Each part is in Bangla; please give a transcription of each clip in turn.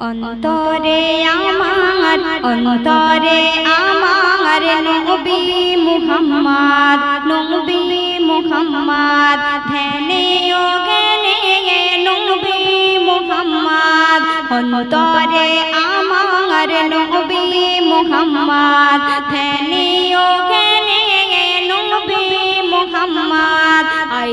অন্তরে আমার অন্তরে আমার নবী মুহাম্মদ নবী মুহাম্মদ, ধ্যানে ও জ্ঞানে নবী মুহাম্মদ, অন্তরে আমার নবী মুহাম্মদ, ধ্যানে ও জ্ঞানে নবী মুহাম্মদ আই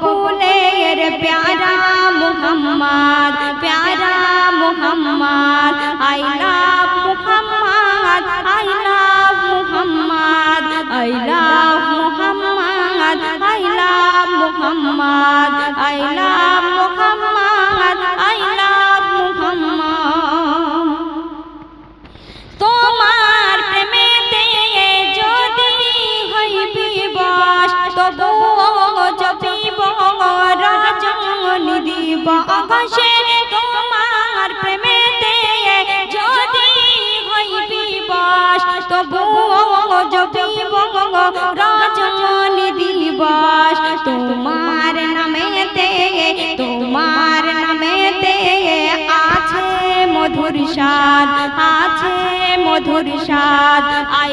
কুলের প্যারা মুহাম্মদ প্যারা Muhammad I love Muhammad I love Muhammad I love Muhammad I love Muhammad I love দিবসে তোমার নামেতে মধুর স্বাদ আছে মধুর স্বাদ আই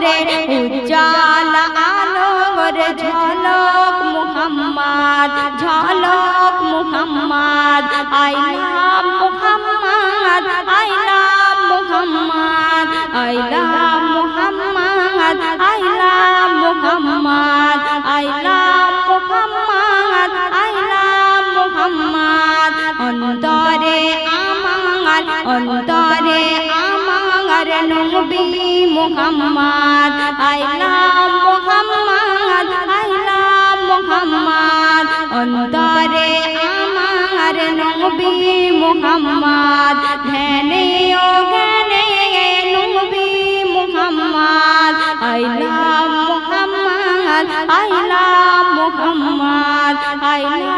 গরে উজ্জ্বল আলো গরে ঝলক মুহাম্মদ ঝলক Muhammad I love Muhammad Muhammad, I love Muhammad, I love Muhammad. অন্তরে আমার নবী মুহাম্মদ, ধ্যানে ও জ্ঞানে নবী Muhammad. I love Muhammad, I love Muhammad, I love